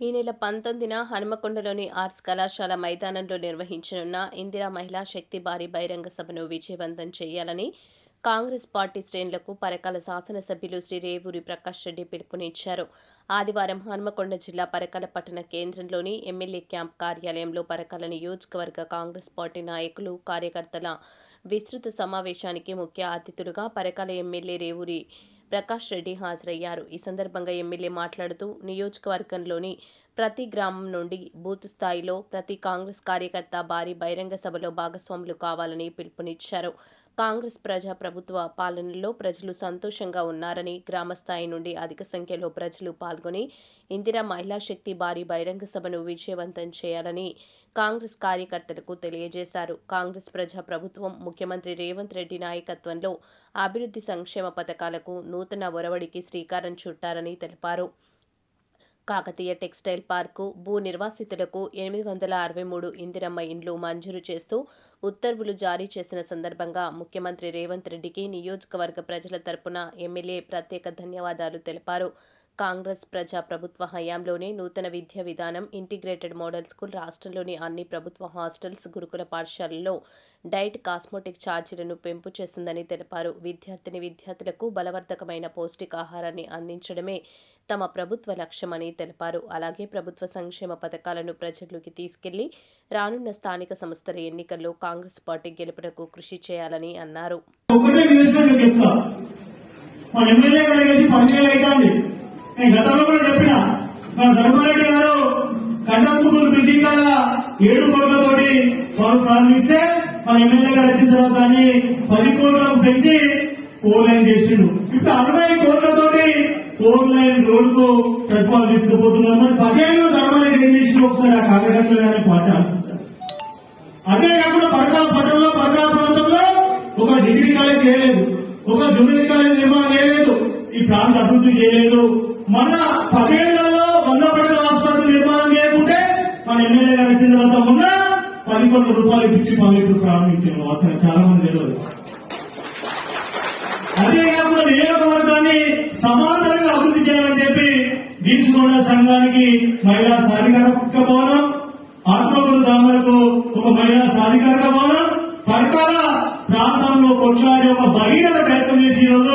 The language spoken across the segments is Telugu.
ఈ నెల పంతొమ్మిదిన హనుమకొండలోని ఆర్ట్స్ కళాశాల మైదానంలో నిర్వహించనున్న ఇందిరా మహిళా శక్తి భారీ బహిరంగ సభను విజయవంతం చేయాలని కాంగ్రెస్ పార్టీ శ్రేణులకు పరకాల శాసనసభ్యులు శ్రీ రేవూరి ప్రకాష్ రెడ్డి పిలుపునిచ్చారు. ఆదివారం హనుమకొండ జిల్లా పరకాల పట్టణ కేంద్రంలోని ఎమ్మెల్యే క్యాంప్ కార్యాలయంలో పరకాల నియోజకవర్గ కాంగ్రెస్ పార్టీ నాయకులు కార్యకర్తల విస్తృత సమావేశానికి ముఖ్య అతిథులుగా పరకాల ఎమ్మెల్యే రేవూరి ప్రకాష్ రెడ్డి హాజరయ్యారు. ఈ సందర్భంగా ఎమ్మెల్యే మాట్లాడుతూ నియోజకవర్గంలోని ప్రతి గ్రామం నుండి బూత్ స్థాయిలో ప్రతి కాంగ్రెస్ కార్యకర్త భారీ బహిరంగ సభలో భాగస్వాములు కావాలని పిలుపునిచ్చారు. కాంగ్రెస్ ప్రజా ప్రభుత్వ పాలనలో ప్రజలు సంతోషంగా ఉన్నారని గ్రామ స్థాయి నుండి అధిక సంఖ్యలో ప్రజలు పాల్గొని ఇందిరా మహిళా శక్తి భారీ బహిరంగ సభను విజయవంతం చేయాలని కాంగ్రెస్ కార్యకర్తలకు తెలియజేశారు. కాంగ్రెస్ ప్రజా ప్రభుత్వం ముఖ్యమంత్రి రేవంత్ రెడ్డి నాయకత్వంలో అభివృద్ధి సంక్షేమ పథకాలకు నూతన ఒరవడికి శ్రీకారం చుట్టారని తెలిపారు. కాకతీయ టెక్స్టైల్ పార్కు భూ నిర్వాసితులకు ఎనిమిది వందల అరవై మూడు ఇందిరమ్మ ఇండ్లు మంజూరు చేస్తూ ఉత్తర్వులు జారీ చేసిన సందర్భంగా ముఖ్యమంత్రి రేవంత్ రెడ్డికి నియోజకవర్గ ప్రజల తరపున ఎమ్మెల్యే ప్రత్యేక ధన్యవాదాలు తెలిపారు. కాంగ్రెస్ ప్రజా ప్రభుత్వ హయాంలోనే నూతన విద్యా విధానం ఇంటిగ్రేటెడ్ మోడల్ స్కూల్ రాష్ట్రంలోని అన్ని ప్రభుత్వ హాస్టల్స్ గురుకుల పాఠశాలల్లో డైట్ కాస్మోటిక్ ఛార్జీలను పెంపు చేస్తుందని తెలిపారు. విద్యార్థిని విద్యార్థులకు బలవర్ధకమైన పౌష్టికాహారాన్ని అందించడమే తమ ప్రభుత్వ లక్ష్యమని తెలిపారు. అలాగే ప్రభుత్వ సంక్షేమ పథకాలను ప్రజల్లోకి తీసుకెళ్ళి రానున్న స్థానిక సంస్థల ఎన్నికల్లో కాంగ్రెస్ పార్టీ గెలుపునకు కృషి చేయాలని అన్నారు. నేను గతంలో కూడా చెప్పిన. మన ధర్మారెడ్డి గారు కండత్తుకూరు బ్రిడ్జి కాడ ఏడు కోట్లతోటి వారు ప్రారంభిస్తే మన ఎమ్మెల్యే గారు వచ్చిన తర్వాత దాన్ని పది కోట్లకు పెంచి ఫోర్ లైన్ చేసిండు. ఇప్పుడు అరవై కోట్లతోటి ఫోర్ లైన్ రోడ్డుకు ప్రతిపాదన తీసుకుపోతున్నారు. మరి పదేళ్ళు ధర్మారెడ్డి ఏం చేసిండు ఒకసారి ఆ కార్యకర్తలు కానీ పాట అదే కాకుండా పడకా పట్టణంలో పడకా ప్రాంతంలో ఒక డిగ్రీ కాలేజ్ చేయలేదు. ఒక జూనియర్ కాలేజ్ నిర్మాణం చేయలేదు. ఈ ప్రాంత అభివృద్ధి చేయలేదు. మన పదేళ్ళలో వంద పడకల హాస్పిటల్ నిర్మాణం చేయకుంటే మన ఎమ్మెల్యే గారు ఇచ్చిన తర్వాత ఉన్న పది కోట్ల రూపాయలు ఇచ్చి పనులు ఇప్పుడు ప్రారంభించారు. అతను చాలా మంది తెలియదు అదే కాకుండా నియోజకవర్గాన్ని సమాంతరంగా అభివృద్ధి చేయాలని చెప్పి గీచుకొండ సంఘానికి మహిళా సాధికారక భవనం ఆత్మగురు దామలకు ఒక మహిళా సాధికారక భవనం పరకాల ప్రాంతంలో కొట్లాడే ఒక భగీరథ ప్రయత్నం చేసి ఈరోజు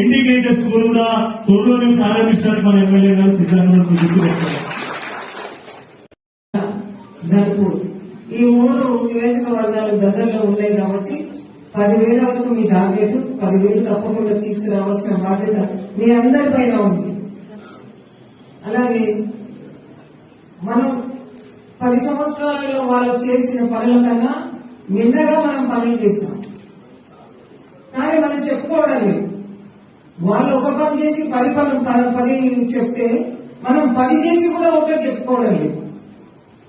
ఇంటిగ్రేటెడ్ స్కూల్ కూడా త్వరలోనే ప్రారంభిస్తారని మన ఎమ్మెల్యే గారు సిద్ధాంతం గుర్తు పెట్టారు ఈ మూడు నియోజకవర్గాలు దగ్గరలో ఉన్నాయి కాబట్టి పదివేల వరకు మీ టార్గెట్ పదివేలు తప్పకుండా తీసుకురావాల్సిన బాధ్యత మీ అందరిపైన ఉంది. అలాగే మనం పది సంవత్సరాలలో వాళ్ళు చేసిన పనుల కన్నా నిన్నగా మనం పనులు చేసినాం కానీ మనం చెప్పుకోవడం లేదు. వాళ్ళు ఒక పని చేసి పది పనులు పది చెప్తే మనం పది చేసి కూడా ఒకటి చెప్పుకోవడం లేదు.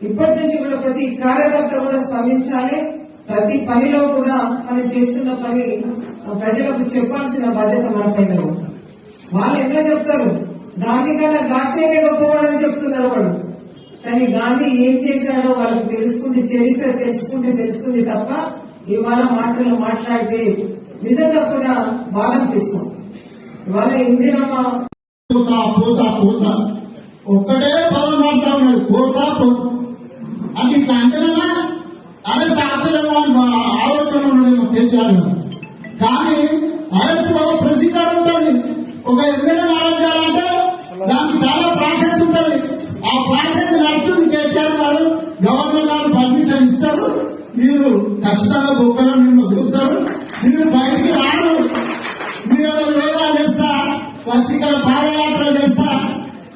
ఇప్పటి నుంచి కూడా ప్రతి కార్యకర్త కూడా స్పందించాలి. ప్రతి పనిలో కూడా మనం చేస్తున్న పని ప్రజలకు చెప్పాల్సిన బాధ్యత మన పైన వాళ్ళు ఎట్లా చెప్తారు? దానికన్నా కన్నా గొప్పవాడని చెప్తున్నారు వాళ్ళు. కానీ గాంధీ ఏం చేశాడో వాళ్ళకి తెలుసుకుంటే చరిత్ర తెలుసుకుంటే తెలుసుకుంది తప్ప ఇవాళ మాటలు మాట్లాడితే నిజంగా కూడా బాధ అనిపిస్తుంది. ఇవాళ ఇందిరమ్మ పోతా పోతా పోతా. ఒక్కడే పదం మాట్లాడు పోతా పోతా అది ఇట్లా అంటేనా అదే సాధ్యమో మా ఆలోచన ఉండేమో కేసీఆర్ కానీ అరెస్ట్ ఒక ప్రసీకరణ ఉంటుంది. ఒక ఎమ్మెల్యే ఆలోచించాలంటే దానికి చాలా మీరు ఖచ్చితంగా బొక్కలు మిమ్మల్ని చూస్తారు మీరు బయటికి రారు. మీరు వేదాలు చేస్తా. పత్రికల పాదయాత్ర చేస్తా.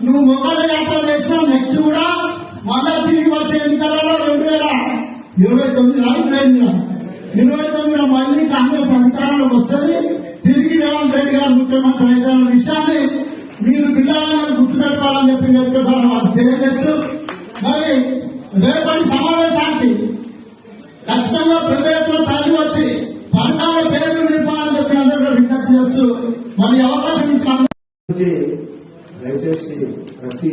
నువ్వు మొగల యాత్ర చేస్తా నెక్స్ట్ కూడా మళ్ళా తిరిగి వచ్చే ఎన్నికలలో రెండు వేల ఇరవై తొమ్మిది అయిపోయింది ఇరవై తొమ్మిది మళ్ళీ కాంగ్రెస్ అధికారంలోకి వస్తుంది. తిరిగి రేవంత్ రెడ్డి గారు ముఖ్యమంత్రి అయితే విషయాన్ని మీరు పిల్లలను గుర్తుపెట్టుకోవాలని చెప్పి చెప్తున్నాను వాళ్ళు తెలియజేస్తూ. మరి రేపటి సమావేశానికి ఖచ్చితంగా పెద్ద ఎత్తున తల్లి వచ్చి పథకాల పేర్లు నింపాలని చెప్పి అందరూ విజ్ఞప్తి చేస్తూ మరి అవకాశం ఇచ్చిన దయచేసి ప్రతి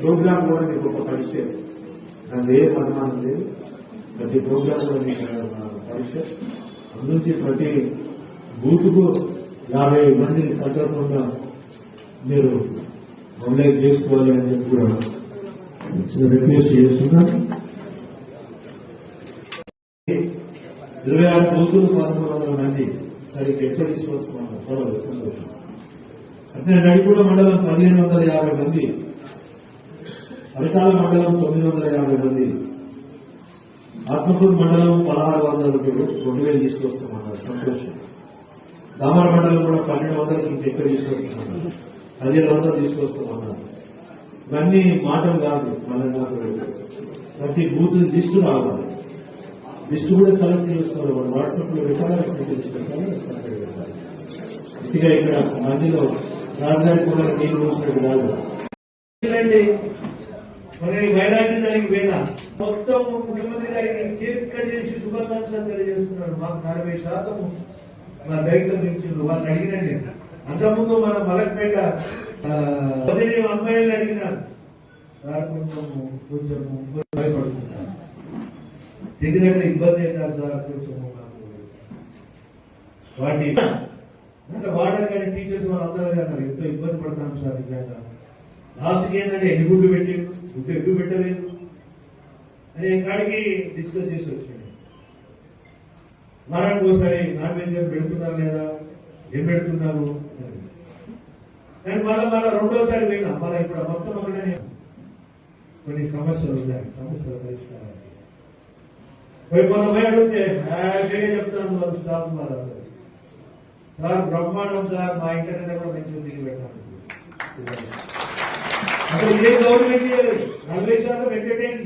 ప్రోగ్రామ్ కూడా మీకు ఒక పరిచయం. దాని ఏ అనుమానం లేదు. ప్రతి ప్రోగ్రామ్ కూడా మీకు పరిచయం. అందుంచి ప్రతి బూత్కు యాభై మందిని తగ్గకుండా మీరు మొబైల్ చేసుకోవాలి అని చెప్పి కూడా రిక్వెస్ట్ చేస్తున్నాను. ఇరవై ఆరు బూతులు పదమూడు వందల మంది సరిగ్గా ఎక్కడ తీసుకొస్తున్నాను చూడలేదు సంతోషం అంటే నడిపూడ మండలం పదిహేను వందల యాభై మంది అరకాల మండలం తొమ్మిది వందల యాభై మంది ఆత్మకూరు మండలం పదహారు వందల రెండు వేలు తీసుకొస్తామన్నారు సంతోషం. దామర మండలం కూడా పన్నెండు వందలకి ఇంకెక్కడ తీసుకొస్తామన్నారు పదిహేను వందలు తీసుకొస్తామన్నారు ఇవన్నీ మాటలు కాదు మన ప్రతి బూత్ తీసుకురావాలి. లిస్ట్ కూడా కలెక్ట్ చేసుకోవాలి వాళ్ళు వాట్సాప్లో పెట్టాలి డీటెయిల్స్ పెట్టాలి సపరేట్ పెట్టాలి ఇదిగా ఇక్కడ మధ్యలో రాజధాని కూడా నీళ్ళు పోసినట్టు కాదు. ఏంటండి దానికి వేద. మొత్తం ముఖ్యమంత్రి గారికి కేక్ కట్ చేసి శుభాకాంక్షలు తెలియజేస్తున్నాడు మాకు నలభై శాతం మా రైతుల నుంచి వాళ్ళని అడిగినండి అంతకుముందు మన మలక్పేట పదిహేను అమ్మాయిలు అడిగినారు సార్ కొంచెం తిండి దగ్గర ఇబ్బంది అవుతారు సార్ వాటి అంటే వాటర్ కానీ టీచర్స్ వాళ్ళందరూ అదే అన్నారు ఎంతో ఇబ్బంది పడతాం సార్ నిజంగా. లాస్ట్కి ఏంటంటే ఎన్ని గుడ్లు పెట్టి గుడ్డు ఎందుకు పెట్టలేదు? అనే కాడికి డిస్కస్ చేసి వచ్చింది వారానికి ఒకసారి నాన్ వెజ్ ఏం పెడుతున్నారు లేదా? ఏం పెడుతున్నారు? కానీ మళ్ళీ మళ్ళీ రెండోసారి పోయినా మళ్ళీ ఇప్పుడు మొత్తం అక్కడనే కొన్ని సమస్యలు ఉన్నాయి సమస్యల పరిష్కారాలు. పోయి మొన్న పోయి అడిగితే హ్యాపీగా చెప్తాను వాళ్ళు స్టాఫ్ వాళ్ళందరూ సార్ బ్రహ్మాండం సార్ మా ఇంటర్నెట్ కూడా మంచిగా తిరిగి పెట్టాను అసలు ఏ గవర్నమెంట్ చేయలేదు నలభై శాతం ఎంటర్టైన్